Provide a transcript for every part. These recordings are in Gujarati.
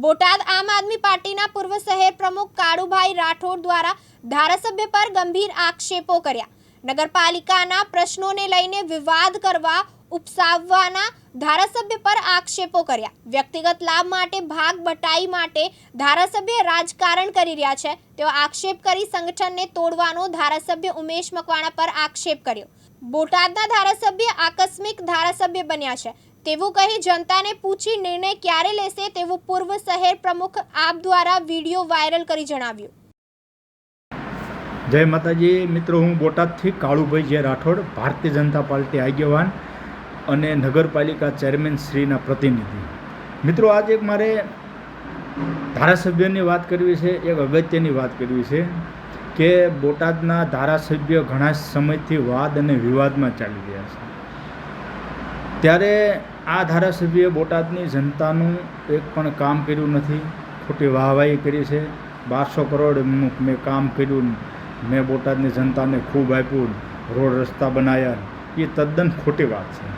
બોટાદ આમ આદમી પાર્ટીના પૂર્વ શહેર પ્રમુખ કાળુભાઈ રાઠોડ દ્વારા ધારાસભ્ય પર ગંભીર આક્ષેપો કર્યા. નગરપાલિકાના પ્રશ્નોને લઈને વિવાદ કરવા ઉપસાવવાના ધારાસભ્ય પર આક્ષેપો કર્યા. વ્યક્તિગત લાભ માટે, ભાગ બટાઈ માટે ધારાસભ્ય રાજકારણ કરી રહ્યા છે. તેઓ આક્ષેપ કરી સંગઠનને તોડવાનો ધારાસભ્ય ઉમેશ મકવાણા પર આક્ષેપ કર્યો. બોટાદના ધારાસભ્ય આકસ્મિક ધારાસભ્ય બન્યા છે. તેવું કહી જનતાને પૂછી નિર્ણય ક્યારે લેશે તેવું પૂર્વ શહેર પ્રમુખ આપ દ્વારા વીડિયો વાયરલ કરી જણાવ્યું. જય માતાજી, મિત્રો, હું બોટાદથી કાળુભાઈ જે રાઠોડ, ભારતીય જનતા પાર્ટી આગેવાન અને નગરપાલિકા ચેરમેન શ્રીના પ્રતિનિધિ. મિત્રો, આજે મારે ધારાસભ્યની વાત કરવી છે, એક અગત્યની વાત કરવી છે કે બોટાદના ધારાસભ્ય ઘણા સમયથી વાદ અને વિવાદમાં ચાલી રહ્યા છે. ત્યારે આ ધારાસભ્યએ બોટાદની જનતાનું એક પણ કામ કર્યું નથી. ખોટી વાહવાહી કરી છે. બારસો કરોડનું મેં કામ કર્યું. મેં બોટાદની જનતાને ખૂબ આપ્યું. રોડ રસ્તા બનાવ્યા એ તદ્દન ખોટી વાત છે.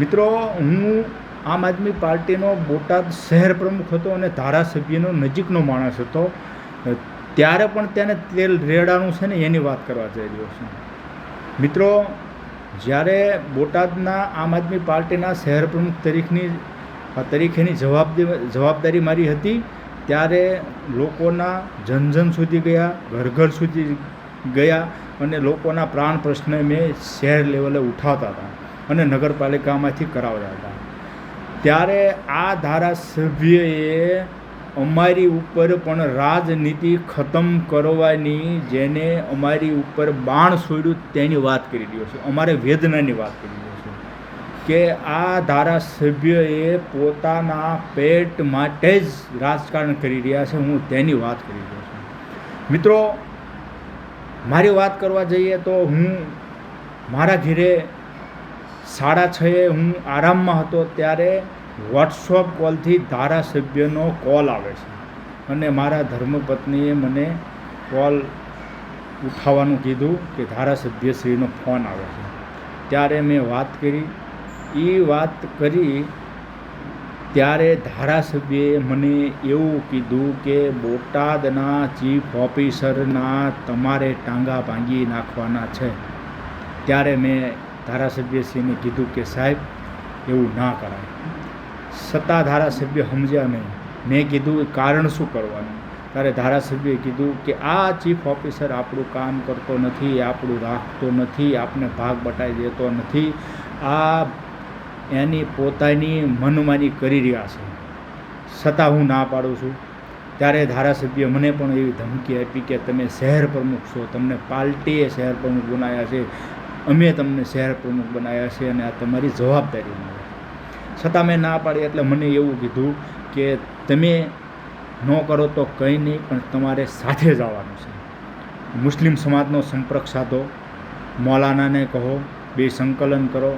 મિત્રો, હું આમ આદમી પાર્ટીનો બોટાદ શહેર પ્રમુખ હતો અને ધારાસભ્યનો નજીકનો માણસ હતો. ત્યારે પણ તેને તેલ રેડાનું છે ને એની વાત કરવા જઈ રહ્યો છું. મિત્રો જ્યારે બોટાદના આમ આદમી પાર્ટીના શહેર પ્રમુખ તરીકેની તરીકેની જવાબદારી જવાબદારી મારી હતી, ત્યારે લોકોના જન જન સુધી ગયા ઘર ઘર સુધી ગયા અને લોકોના પ્રાણ પ્રશ્ન મેં શહેર લેવલે ઉઠાવતા હતા અને નગરપાલિકામાંથી કરાવતા હતા. ત્યારે આ ધારાસભ્યએ અમારી ઉપર પણ રાજનીતિ ખતમ કરવાની જેને અમારી ઉપર બાણ છોડ્યું તેની વાત કરી રહ્યો છું. અમારે વેદનાની વાત કરી રહ્યો છું કે આ ધારાસભ્યએ પોતાના પેટ માટે જ રાજકારણ કરી રહ્યા છે. હું તેની વાત કરી રહ્યો છું. મિત્રો, મારી વાત કરવા જઈએ તો હું મારા ઘેરે સાડા છએ હું આરામમાં હતો ત્યારે વોટ્સઅપ કોલથી ધારાસભ્યનો કોલ આવે છે. અને મારા ધર્મપત્નીએ મને કોલ ઉઠાવવાનું કીધું કે ધારાસભ્યશ્રીનો ફોન આવે છે. ત્યારે મેં વાત કરી. એ વાત કરી ત્યારે ધારાસભ્યએ મને એવું કીધું કે બોટાદના ચીફ ઓફિસરના તમારે ટાંગા ભાંગી નાખવાના છે. ત્યારે મેં ધારાસભ્યશ્રીને કીધું કે સાહેબ, એવું ના કરાય. સત્તા ધારાસભ્ય સમજ્યા નહીં. મેં કીધું, કારણ શું કરવાનું? ત્યારે ધારાસભ્યએ કીધું કે, આ ચીફ ઓફિસર આપણું કામ કરતો નથી, આપણું રાખતો નથી, આપને ભાગ બટાઈ દેતો નથી. આ એની પોતાની મનમાની કરી રહ્યા છે. છતાં હું ના પાડું છું. ત્યારે ધારાસભ્ય મને પણ એવી ધમકી આપી કે, તમે શહેર પ્રમુખ છો. તમને પાર્ટીએ શહેર પ્રમુખ બનાવ્યા છે. અમે તમને શહેર પ્રમુખ બનાવ્યા છે અને આ તમારી જવાબદારી મળે છતાં મેં ના પાડી એટલે મને એવું કીધું કે તમે ન કરો તો કંઈ નહીં, પણ તમારે સાથે જ આવવાનું છે. મુસ્લિમ સમાજનો સંપર્ક સાધો. મૌલાનાને કહો, બે સંકલન કરો.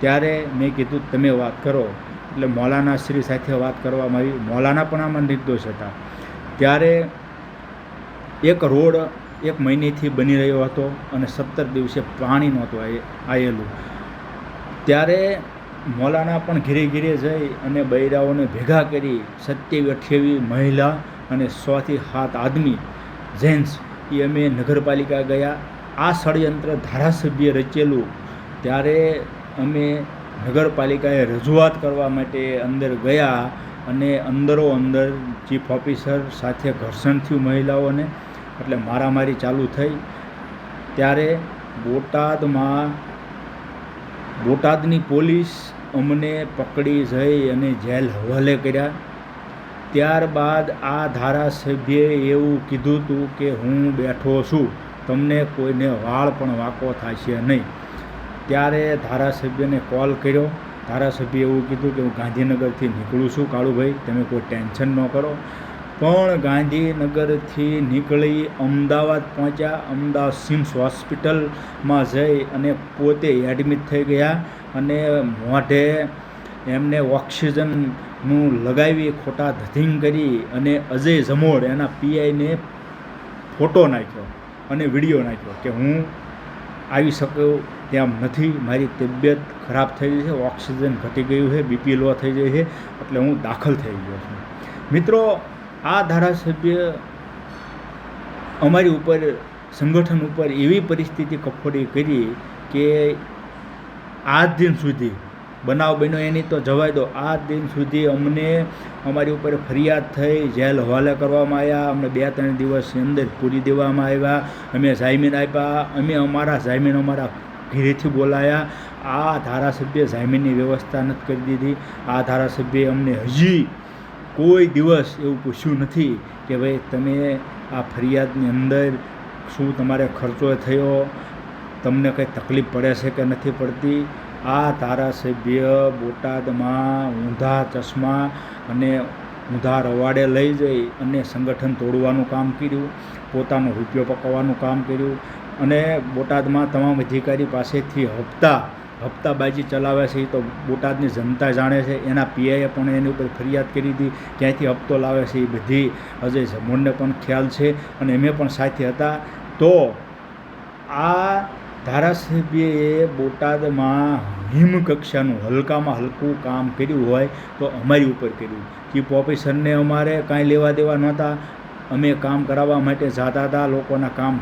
ત્યારે મેં કીધું, તમે વાત કરો. એટલે મૌલાના શ્રી સાથે વાત કરવામાં આવી મૌલાના પણ આમાં નિર્દોષ હતા. ત્યારે એક રોડ એક મહિનેથી બની રહ્યો હતો અને સત્તર દિવસે પાણી નહોતું આવેલું ત્યારે મૌલાના પણ ઘીરે ઘીરે જઈ અને બૈરાઓને ભેગા કરી સત્યાવી અઠ્યાવી મહિલા અને સોથી સાત આદમી જેન્ટ્સ એ અમે નગરપાલિકા ગયા. આ ષડયંત્ર ધારાસભ્ય રચેલું. ત્યારે અમે નગરપાલિકાએ રજૂઆત કરવા માટે અંદર ગયા અને અંદરો અંદર ચીફ ઓફિસર સાથે ઘર્ષણ થયું મહિલાઓને. એટલે મારામારી ચાલુ થઈ. ત્યારે બોટાદમાં બોટાદની પોલીસ અમને પકડી જઈ અને જેલ હવાલે કર્યા. ત્યારબાદ આ ધારાસભ્યે એવું કીધું હતું કે હું બેઠો છું, તમને કોઈને વાળ પણ વાંકો થશે નહીં. ત્યારે ધારાસભ્યને કોલ કર્યો. ધારાસભ્યે એવું કીધું કે હું ગાંધીનગરથી નીકળું છું, કાળુભાઈ, તમે કોઈ ટેન્શન ન કરો. પણ ગાંધીનગરથી નીકળી અમદાવાદ પહોંચ્યા. અમદાવાદ સિમ્સ હોસ્પિટલમાં જઈ અને પોતે એડમિટ થઈ ગયા અને મોઢે એમને ઓક્સિજનનું લગાવી, ખોટા ધધિંગ કરી અને અજય જમોડ એના પીઆઈને ફોટો નાખ્યો અને વીડિયો નાખ્યો કે હું આવી શકું તેમ નથી. મારી તબિયત ખરાબ થઈ ગઈ છે, ઓક્સિજન ઘટી ગયું છે, બીપી લો થઈ ગઈ છે, એટલે હું દાખલ થઈ ગયો છું. મિત્રો આ ધારાસભ્ય અમારી ઉપર, સંગઠન ઉપર એવી પરિસ્થિતિ કફોડી કરી કે આ દિન સુધી, બનાવ બન્યો એની તો જવાય દો આ દિન સુધી અમને અમારી ઉપર ફરિયાદ થઈ, જેલ હવાલે કરવામાં આવ્યા, અમને બે ત્રણ દિવસની અંદર પૂરી દેવામાં આવ્યા, અમે જામીન આપ્યા, અમે અમારા જામીન અમારા ઘરેથી બોલાયા, આ ધારાસભ્ય જામીનની વ્યવસ્થા નથી કરી દીધી, આ ધારાસભ્ય અમને હજી કોઈ દિવસ એવું પૂછ્યું નથી કે ભાઈ, તમે આ ફરિયાદની અંદર શું તમારે ખર્ચો થયો? તમને કંઈ તકલીફ પડે છે કે નથી પડતી? આ ધારાસભ્ય બોટાદમાં ઊંધા ચશ્મા અને ઊંધા રવાડે લઈ જઈ અને સંગઠન તોડવાનું કામ કર્યું, પોતાનો રૂપિયો પકવવાનું કામ કર્યું અને બોટાદમાં તમામ અધિકારી પાસેથી હપ્તા હપ્તાબાજી ચલાવે છે, એ તો બોટાદની જનતા જાણે છે. એના પીઆઈએ પણ એની ઉપર ફરિયાદ કરી હતી ક્યાંથી હપ્તો લાવે છે એ બધી અજય જમોનને પણ ખ્યાલ છે. અને અમે પણ સાથે હતા. તો આ ધારાસભ્યએ બોટાદમાં હિમકક્ષાનું હલકામાં હલકું કામ કર્યું હોય તો અમારી ઉપર કર્યું. ચીફ ઓફિસરને અમારે કાંઈ લેવા દેવા નહોતા. અમે કામ કરાવવા માટે જાતા હતા, લોકોના કામ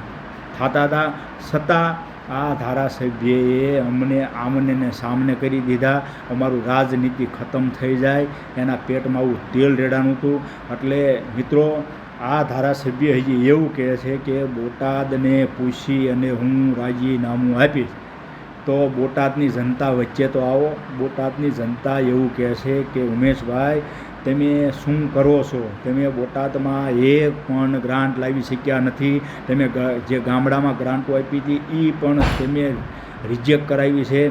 થતા હતા. છતાં આ ધારાસભ્યએ અમને આમને ને સામને કરી દીધા. અમારું રાજનીતિ ખતમ થઈ જાય. એના પેટમાં આવું તેલ રેડાનું હતું. એટલે મિત્રો, આ ધારાસભ્ય હજી એવું કહે છે કે બોટાદને પૂછી અને હું રાજીનામું આપીશ. તો બોટાદની જનતા વચ્ચે તો આવો. બોટાદની જનતા એવું કહે છે કે ઉમેશભાઈ તમે શું કરો છો? તમે બોટાદમાં એક પણ ગ્રાન્ટ લાવી શક્યા નથી. તમે જે ગામડામાં ગ્રાન્ટો આપી હતી એ પણ તમે રિજેક્ટ કરાવી છે.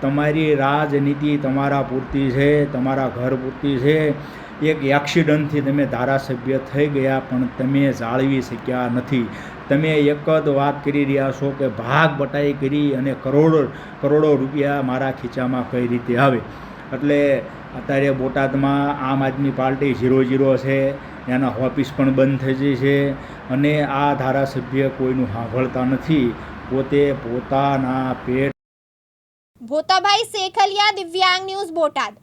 તમારી રાજનીતિ તમારા પૂરતી છે, તમારા ઘર પૂરતી છે. એક એક્સિડન્ટથી તમે ધારાસભ્ય થઈ ગયા, પણ તમે જાળવી શક્યા નથી. તમે એક જ વાત કરી રહ્યા છો કે ભાગ બટાઈ કરી અને કરોડો કરોડો રૂપિયા મારા ખીચામાં કઈ રીતે આવે? એટલે અત્યારે બોટાદમાં આમ આદમી પાર્ટી ઝીરો ઝીરો છે એના ઓફિસ પણ બંધ થઈ ગઈ છે અને આ ધારાસભ્ય કોઈનું સાંભળતા નથી. પોતે પોતાના પેટ ભોતાભાઈ શેખલિયા, દિવ્યાંગ ન્યૂઝ બોટાદ.